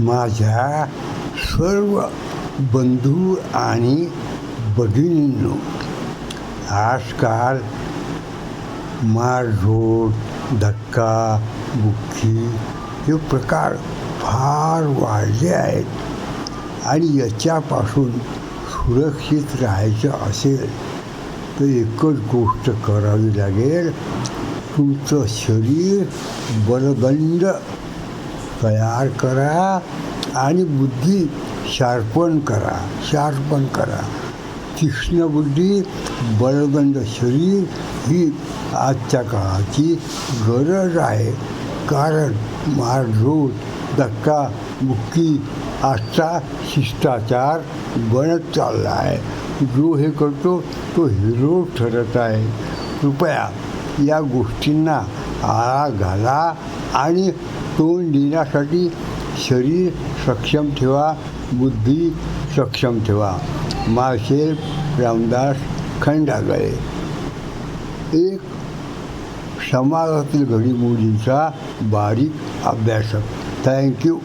माझ्या सर्व बंधू आणि भगिनींनो आजकाल मारझोड धक्का बुक्की हे प्रकार फार वाढले आहेत आणि याच्यापासून सुरक्षित राहायचं असेल तर एकच गोष्ट करावी लागेल तुमचं शरीर बलदंड तयार करा आणि बुद्धी शार्पण करा शार्पण करा. तीक्ष्ण बुद्धी बलदंड शरीर ही आजच्या काळाची गरज आहे. कारण मारझोड धक्का मुक्की आजचा शिष्टाचार बनत चालला आहे. जो हे करतो तो हिरो ठरत आहे. कृपया या गोष्टींना आळा घाला आणि तोंड देण्यासाठी शरीर सक्षम ठेवा बुद्धी सक्षम ठेवा. माळशेर रामदास खंडागळे. एक समाजातील घडीमोडींचा बारीक अभ्यासक. थँक्यू